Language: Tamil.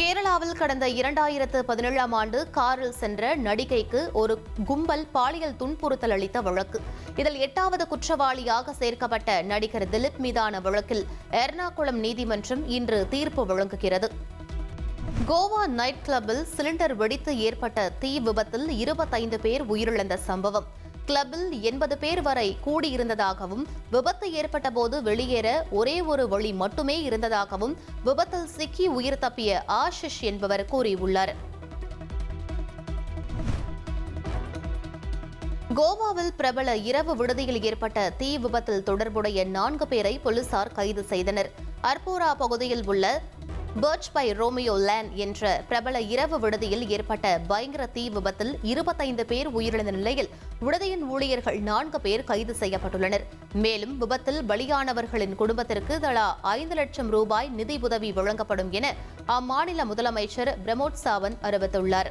கேரளாவில் கடந்த இரண்டாயிரத்து பதினேழாம் ஆண்டு காரில் சென்ற நடிகைக்கு ஒரு கும்பல் பாலியல் துன்புறுத்தல் அளித்த வழக்கு. இதில் எட்டாவது குற்றவாளியாக சேர்க்கப்பட்ட நடிகர் திலீப் மீதான வழக்கில் எர்ணாகுளம் நீதிமன்றம் இன்று தீர்ப்பு வழங்குகிறது. கோவா நைட் கிளப்பில் சிலிண்டர் வெடித்து ஏற்பட்ட தீ விபத்தில் இருபத்தைந்து பேர் உயிரிழந்த சம்பவம். கிளப்பில் எண்பது பேர் வரை கூடியிருந்ததாகவும் விபத்து ஏற்பட்ட போது வெளியேற ஒரே ஒரு வழி மட்டுமே இருந்ததாகவும் விபத்தில் சிக்கி உயிர் தப்பிய ஆஷிஷ் என்பவர் கூறியுள்ளார். கோவாவில் பிரபல இரவு விடுதியில் ஏற்பட்ட தீ விபத்தில் தொடர்புடைய நான்கு பேரை போலீசார் கைது செய்தனர். அர்போரா பகுதியில் உள்ள பர்ச் பை ரோமியோ லேன் என்ற பிரபல இரவு விடுதியில் ஏற்பட்ட பயங்கர தீ விபத்தில் இருபத்தைந்து பேர் உயிரிழந்த நிலையில் விடுதியின் ஊழியர்கள் நான்கு பேர் கைது செய்யப்பட்டுள்ளனர். மேலும் விபத்தில் பலியானவர்களின் குடும்பத்திற்கு தலா ஐந்து லட்சம் ரூபாய் நிதி உதவி வழங்கப்படும் என அம்மாநில முதலமைச்சர் பிரமோத் சாவந்த் அறிவித்துள்ளார்.